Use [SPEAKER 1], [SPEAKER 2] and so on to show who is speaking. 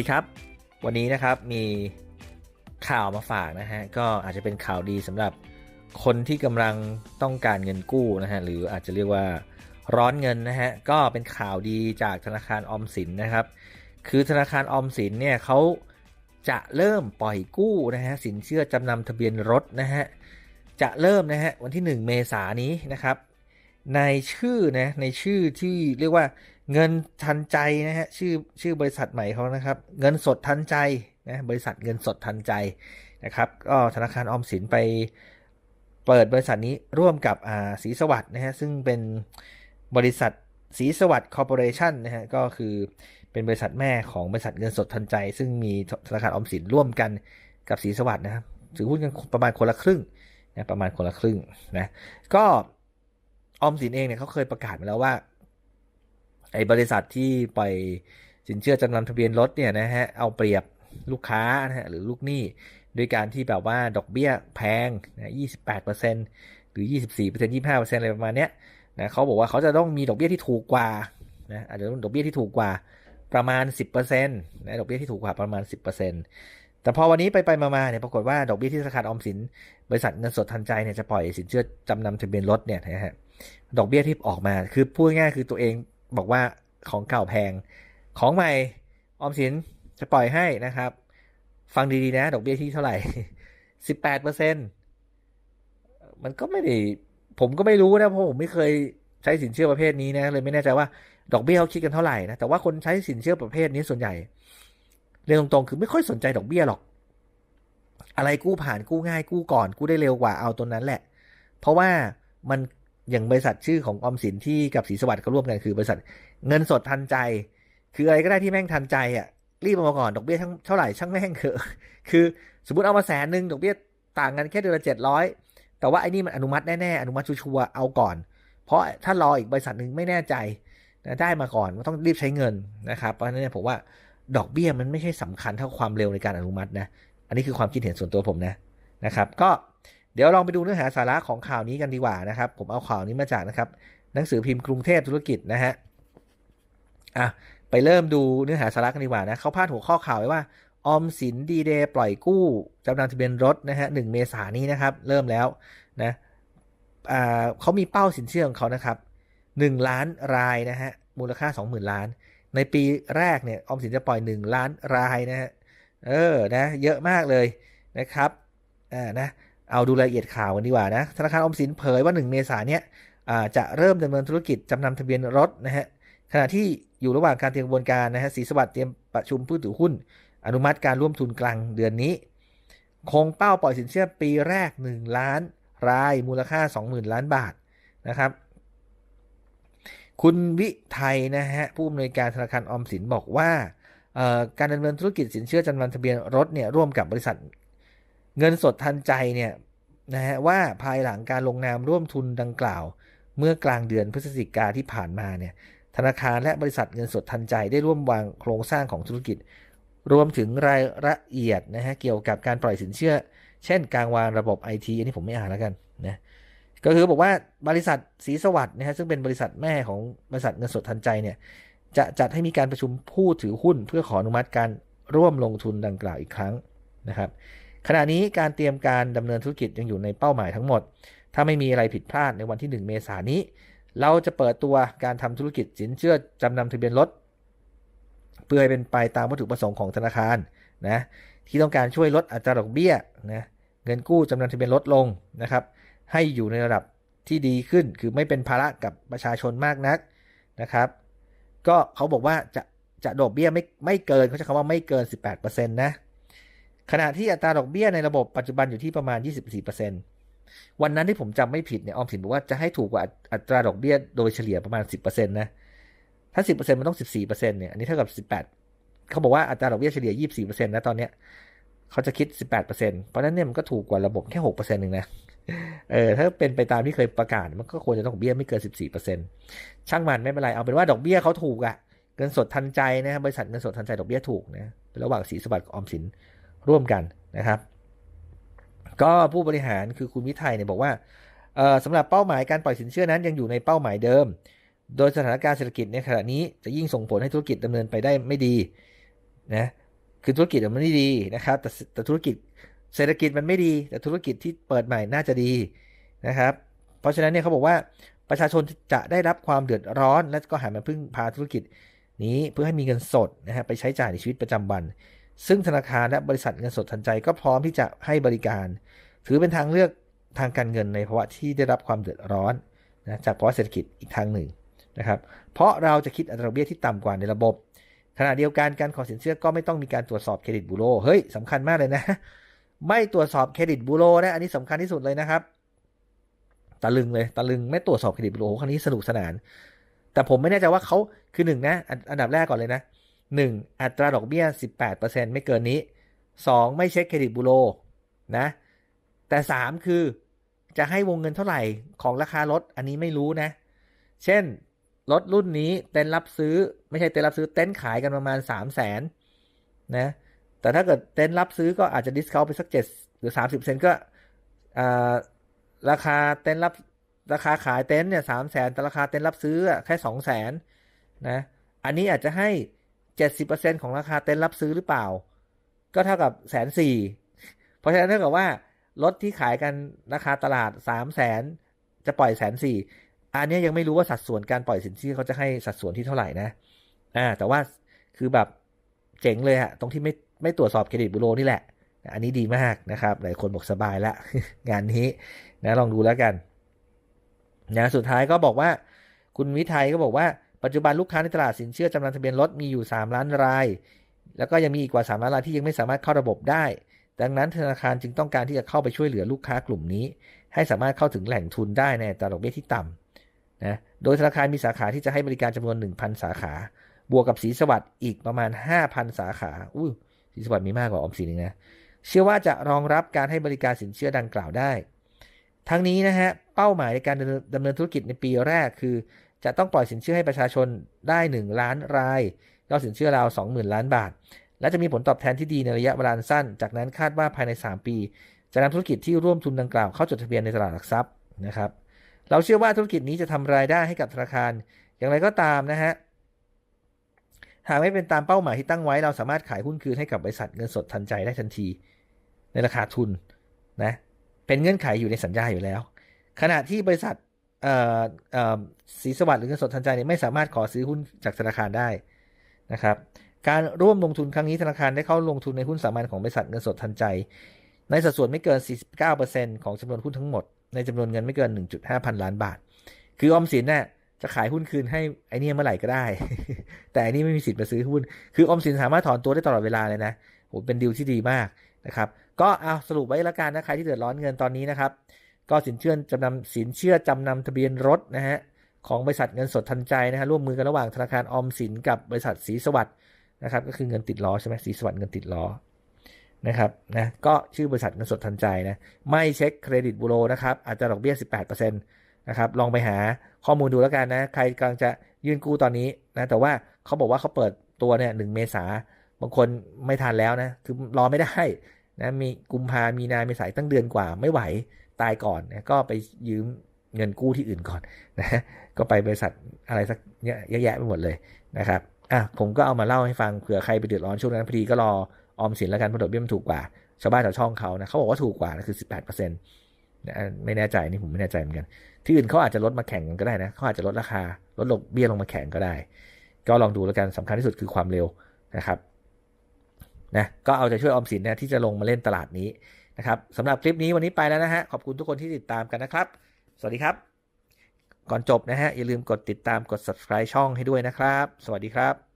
[SPEAKER 1] วัสดีครับ วันนี้นะครับมีข่าวมาฝากนะฮะก็อาจจะเป็นข่าวดีสำหรับคนที่กำลังต้องการเงินกู้นะฮะหรืออาจจะเรียกว่าร้อนเงินนะฮะก็เป็นข่าวดีจากธนาคารออมสินนะครับ คือธนาคารออมสินเนี่ยเขาจะเริ่มปล่อยกู้นะฮะสินเชื่อจำนำทะเบียนรถนะฮะจะเริ่มนะฮะวันที่ 1 เมษายนนี้นะครับ ในชื่อนะในชื่อที่เรียกว่า เงินทันใจนะฮะชื่อชื่อบริษัทใหม่เขานะครับ เงินสดทันใจนะบริษัทเงินสดทันใจนะครับก็ธนาคารออมสินไปเปิดบริษัทนี้ร่วมกับอ่าศรีสวัสด์นะฮะซึ่งเป็นบริษัทศรีสวัสด์คอร์ปอเรชั่นนะฮะก็คือเป็นบริษัทแม่ของบริษัทเงินสดทันใจ ซึ่งมีธนาคารออมสินร่วมกันกับศรีสวัสด์นะครับถือหุ้นกันประมาณคนละครึ่งนะประมาณคนละครึ่งนะก็ออมสินเองเนี่ยเขาเคยประกาศมาแล้วว่า ไอ้บริษัทที่ปล่อยสินเชื่อจำนำทะเบียนรถเนี่ยนะฮะเอาเปรียบลูกค้านะฮะหรือลูกหนี้ด้วยการที่แบบว่าดอกเบี้ยแพงนะ28%หรือ 24% 25%อะไรประมาณเนี้ยนะเขาบอกว่าเขาจะต้องมีดอกเบี้ยที่ถูกกว่านะอาจจะต้องดอกเบี้ยที่ถูกกว่าประมาณ 10%นะดอกเบี้ยที่ถูกกว่าประมาณ 10%แต่พอวันนี้ไปไปมาๆเนี่ยปรากฏว่าดอกเบี้ยที่ธนาคารออมสิน บริษัทเงินสดทันใจเนี่ยจะปล่อยสินเชื่อจำนำทะเบียนรถเนี่ยนะฮะดอกเบี้ยที่ออกมาคือพูดง่ายคือตัวเอง บอกว่าของเก่าแพง ของใหม่ออมสินจะปล่อยให้นะครับ ฟังดีๆนะ ดอกเบี้ยที่เท่าไหร่สิบแปดเปอร์เซ็นมันก็ไม่ได้ ผมก็ไม่รู้นะ เพราะผมไม่เคยใช้สินเชื่อประเภทนี้นะ เลยไม่แน่ใจว่าดอกเบี้ยเขาคิดกันเท่าไหร่นะ แต่ว่าคนใช้สินเชื่อประเภทนี้ส่วนใหญ่เรียนตรงๆ คือไม่ค่อยสนใจดอกเบี้ยหรอก อะไรกู้ผ่านกู้ง่ายกู้ก่อนกู้ได้เร็วกว่าเอาตัวนั้นแหละ เพราะว่ามัน อย่างบริษัทชื่อของออมสินที่กับสีสวัสดิ์เขาร่วมกันคือบริษัทเงินสดทันใจ คืออะไรก็ได้ที่แม่งทันใจอะรีบเอามาก่อนดอกเบี้ยเท่าไหร่ช่างแม่งเถอะคือสมมติเอามาแสนหนึ่งดอกเบี้ยต่างกันแค่เดือนละเจ็ดร้อยแต่ว่าไอ้นี่มันอนุมัติแน่ๆอนุมัติชัวร์เอาก่อน เพราะถ้ารออีกบริษัทหนึ่งไม่แน่ใจได้มาก่อนต้องรีบใช้เงินนะครับเพราะฉะนั้นผมว่าดอกเบี้ยมันไม่ใช่สำคัญเท่าความเร็วในการอนุมัตินะ อันนี้คือความคิดเห็นส่วนตัวผมนะนะครับ ก็ เดี๋ยวลองไปดูเนื้อหาสาระของข่าวนี้กันดีกว่านะครับ ผมเอาข่าวนี้มาจากนะครับ หนังสือพิมพ์กรุงเทพธุรกิจนะฮะอะไปเริ่มดูเนื้อหาสาระกันดีกว่านะเขาพาดหัวข้อข่าวไว้ว่าออมสินดีเดย์ปล่อยกู้จำนำทะเบียนรถนะฮะหนึ่งเมษานี้นะครับ เริ่มแล้วนะอ่าเขามีเป้าสินเชื่อของเขานะครับหนึ่งล้านรายนะฮะมูลค่าสองหมื่นล้าน ในปีแรกเนี่ยออมสินจะปล่อยหนึ่งล้านรายนะฮะเออนะเยอะมากเลยนะครับอ่านะ เอาดูรายละเอียดข่าวกันดีกว่านะ ธนาคารอมสินเผยว่า 1 เมษายนเนี้ยจะเริ่มดำเนินธุรกิจจำนำทะเบียนรถนะฮะ ขณะที่อยู่ระหว่างการเตรียมกระบวนการนะฮะ สีสวัสดิ์เตรียมประชุมผู้ถือหุ้น อนุมัติการร่วมทุนกลางเดือนนี้ คงเป้าปล่อยสินเชื่อปีแรก 1 ล้านรายมูลค่า 20,000 ล้านบาทนะครับ คุณวิไทยนะฮะผู้อำนวยการธนาคารออมสินบอกว่าการดำเนินธุรกิจสินเชื่อจำนำทะเบียนรถเนี่ยร่วมกับบริษัท เงินสดทันใจเนี่ยนะฮะว่าภายหลังการลงนามร่วมทุนดังกล่าว เมื่อกลางเดือนพฤศจิกาที่ผ่านมาเนี่ยธนาคารและบริษัทเงินสดทันใจได้ร่วมวางโครงสร้างของธุรกิจ รวมถึงรายละเอียดนะฮะเกี่ยวกับการปล่อยสินเชื่อ เช่น การวางระบบไอทีอันนี้ผมไม่อ่านแล้วกันนะก็คือบอกว่าบริษัทสีสวัสด์นะฮะซึ่งเป็นบริษัทแม่ของบริษัทเงินสดทันใจเนี่ยจะจัดให้มีการประชุมผู้ถือหุ้น เพื่อขออนุมัติการร่วมลงทุนดังกล่าวอีกครั้งนะครับ ขณะนี้การเตรียมการดำเนินธุรกิจยังอยู่ในเป้าหมายทั้งหมด ถ้าไม่มีอะไรผิดพลาดในวันที่ 1 เมษายนนี้ เราจะเปิดตัวการทำธุรกิจสินเชื่อจำนำทะเบียนรถเพื่อให้เป็นไปตามวัตถุประสงค์ของธนาคารนะที่ต้องการช่วยลดอัตราดอกเบี้ยนะเงินกู้จำนำทะเบียนลดลงนะครับ ให้อยู่ในระดับที่ดีขึ้นคือไม่เป็นภาระกับประชาชนมากนักนะครับ ก็เขาบอกว่าจะจะดอกเบี้ยไม่ไม่เกินเขาใช้คำว่าไม่เกิน 18%นะ ขณะที่อัตราดอกเบี้ยในระบบปัจจุบันอยู่ที่ประมาณ 24%วันนั้นที่ผมจำไม่ผิดเนี่ยออมสินบอกว่าจะให้ถูกกว่าอัตราดอกเบี้ยโดยเฉลี่ยประมาณ 10%นะถ้า 10%มันต้อง 14%เนี่ยอันนี้เท่ากับ 18 เขาบอกว่าอัตราดอกเบี้ยเฉลี่ย 24%นะตอนเนี้ยเขาจะคิด 18%เพราะนั้นเนี่ยมันก็ถูกกว่าระบบแค่6%หนึ่งนะเออถ้าเป็นไปตามที่เคยประกาศมันก็ควรจะต้องเบี้ยไม่เกิน 14%ช่างมันไม่เป็นไรเอาเป็นว่าดอกเบี้ยเขาถูกอะเงินสดทันใจนะบริษัทเงินสดทันใจดอกเบี้ยถูกนะระหว่างสีสบัสดิ์กับออมสิน ร่วมกันนะครับ ก็ผู้บริหารคือคุณวิทัยเนี่ยบอกว่าสำหรับเป้าหมายการปล่อยสินเชื่อนั้นยังอยู่ในเป้าหมายเดิม โดยสถานการณ์เศรษฐกิจในขณะนี้จะยิ่งส่งผลให้ธุรกิจดำเนินไปได้ไม่ดีนะคือธุรกิจมันไม่ดีนะครับ แต่แต่ธุรกิจเศรษฐกิจมันไม่ดี แต่ธุรกิจที่เปิดใหม่น่าจะดีนะครับ เพราะฉะนั้นเนี่ยเขาบอกว่าประชาชนจะได้รับความเดือดร้อน และก็หันมาพึ่งพาธุรกิจนี้เพื่อให้มีเงินสดนะฮะไปใช้จ่ายในชีวิตประจำวัน ซึ่งธนาคารและบริษัทเงินสดทันใจก็พร้อมที่จะให้บริการ ถือเป็นทางเลือกทางการเงินในภาวะที่ได้รับความเดือดร้อนนะจากภาวะเศรษฐกิจอีกทางหนึ่งนะครับ เพราะเราจะคิดอัตราเบี้ยที่ต่ำกว่าในระบบ ขณะเดียวกันการขอสินเชื่อก็ไม่ต้องมีการตรวจสอบเครดิตบูโรเฮ้ยสำคัญมากเลยนะ ไม่ตรวจสอบเครดิตบูโรนะอันนี้สำคัญที่สุดเลยนะครับตะลึงเลยตะลึงไม่ตรวจสอบเครดิตบูโรครั้งนี้สนุกสนาน แต่ผมไม่แน่ใจว่าเขาคือหนึ่งนะ อันดับแรกก่อนเลยนะเ 1. อัตราดอกเบี้ย 18%ไม่เกินนี้ 2. ไม่เช็คเครดิตบูโรนะ แต่ 3 คือจะให้วงเงินเท่าไหร่ของราคารถอันนี้ไม่รู้นะ เช่น รถรุ่นนี้เต็นรับซื้อไม่ใช่เต็นรับซื้อเต็นขายกันประมาณ 3 0 0แสนนะแต่ถ้าเกิดเต็นรับซื้อก็อาจจะดิสคาวไปสัก7หรือ 30เซนก็ราคาเต็นรับราคาขายเต็นเนี่ยสามแสนแต่ราคาเต็นรับซื้อแค่สองแสนนะอันนี้อาจจะให้ เจ็ดสิบเปอร์เซ็นของราคาเต็นท์รับซื้อหรือเปล่า ก็เท่ากับแสนสี่เพราะฉะนั้นเท่ากับว่ารถที่ขายกันราคาตลาดสามแสนจะปล่อยแสนสี่อันนี้ยังไม่รู้ว่าสัดส่วนการปล่อยสินเชื่อเขาจะให้สัดส่วนที่เท่าไหร่นะ อ่า แต่ว่าคือแบบเจ๋งเลยอะตรงที่ไม่ไม่ตรวจสอบเครดิตบูโรนี่แหละ อันนี้ดีมากนะครับ หลายคนบอกสบายละ งานนี้นะลองดูแล้วกันนะสุดท้ายก็บอกว่า คุณวิทัยก็บอกว่า ปัจจุบันลูกค้าในตลาดสินเชื่อจำนำทะเบียนรถมีอยู่ 3 ล้านราย แล้วก็ยังมีอีกกว่า 3 ล้านรายที่ยังไม่สามารถเข้าระบบได้ ดังนั้นธนาคารจึงต้องการที่จะเข้าไปช่วยเหลือลูกค้ากลุ่มนี้ ให้สามารถเข้าถึงแหล่งทุนได้ในตราดอกเบี้ยที่ต่ำนะโดยธนาคารมีสาขาที่จะให้บริการจำนวน 1,000 สาขา บวกกับสีสวัสด์อีกประมาณ 5,000 สาขาอุ้สีสวัสด์มีมากกว่าออมสินนะเชื่อว่าจะรองรับการให้บริการสินเชื่อดังกล่าวได้ทั้งนี้นะฮะเป้าหมายในการดำเนินธุรกิจในปีแรกคือ จะต้องปล่อยสินเชื่อให้ประชาชนได้ 1 ล้านรายยอดสินเชื่อราว 20,000 ล้านบาท และจะมีผลตอบแทนที่ดีในระยะเวลาสั้น จากนั้นคาดว่าภายใน 3 ปี จะนำธุรกิจที่ร่วมทุนดังกล่าวเข้าจดทะเบียนในตลาดหลักทรัพย์นะครับ เราเชื่อว่าธุรกิจนี้จะทำรายได้ให้กับธนาคาร อย่างไรก็ตามนะฮะหากไม่เป็นตามเป้าหมายที่ตั้งไว้ เราสามารถขายหุ้นคืนให้กับบริษัทเงินสดทันใจได้ทันที ในราคาทุนนะเป็นเงื่อนไขอยู่ในสัญญาอยู่แล้ว ขณะที่บริษัท สีสวัสดิ์หรือเงินสดทันใจเนี่ยไม่สามารถขอซื้อหุ้นจากธนาคารได้นะครับ การร่วมลงทุนครั้งนี้ธนาคารได้เข้าลงทุนในหุ้นสามัญของบริษัทเงินสดทันใจ ในสัดส่วนไม่เกิน 49%ของจำนวนหุ้นทั้งหมด ในจำนวนเงินไม่เกิน 1.5 พันล้านบาท คือออมสินเนี่ยจะขายหุ้นคืนให้ไอ้นี่เมื่อไหร่ก็ได้ แต่อันนี้ไม่มีสิทธิ์มาซื้อหุ้น คือออมสินสามารถถอนตัวได้ตลอดเวลาเลยนะโหเป็นดีลที่ดีมากนะครับ ก็เอาสรุปไว้แล้วกันนะใครที่เดือดร้อนเงินตอนนี้นะครับ ก็สินเชื่อจำนำสินเชื่อจำนำทะเบียนรถนะฮะของบริษัทเงินสดทันใจนะฮะร่วมมือกันระหว่างธนาคารออมสินกับบริษัทสีสวัสด์นะครับก็คือเงินติดล้อใช่ไหมสีสวัสด์เงินติดล้อนะครับนะก็ชื่อบริษัทเงินสดทันใจนะไม่เช็คเครดิตบูโรนะครับอาจจะดอกเบี้ย 18%นะครับลองไปหาข้อมูลดูแล้วกันนะใครกำลังจะยื่นกู้ตอนนี้นะแต่ว่าเขาบอกว่าเขาเปิดตัวเนี่ยหนึ่งเมษาบางคนไม่ทันแล้วนะคือรอไม่ได้นะมีกุมภามีนาเมษายตั้งเดือนกว่าไม่ไหว ตายก่อนนะก็ไปยืมเงินกู้ที่อื่นก่อนนะก็ไปบริษัทอะไรสักเยอะแยะไปหมดเลยนะครับอะผมก็เอามาเล่าให้ฟังเผื่อใครไปเดือดร้อนช่วงนั้นพอดีก็รอออมสินแล้วกันเพราะดอกเบี้ยมันถูกกว่า ชาวบ้านชาวช่องเขานะเขาบอกว่าถูกกว่านะคือ 18%นต์นะไม่แน่ใจนี่ผมไม่แน่ใจเหมือนกัน ที่อื่นเขาอาจจะลดมาแข่งกันก็ได้นะเขาอาจจะลดราคาลดดอกเบี้ยลงมาแข่งก็ได้ ก็ลองดูแล้วกันสำคัญที่สุดคือความเร็วนะครับนะก็เอาใจช่วยออมสินนะที่จะลงมาเล่นตลาดนี้ นะครับสำหรับคลิปนี้วันนี้ไปแล้วนะฮะขอบคุณทุกคนที่ติดตามกันนะครับ สวัสดีครับ ก่อนจบนะฮะอย่าลืมกดติดตามกด subscribe ช่องให้ด้วยนะครับ สวัสดีครับ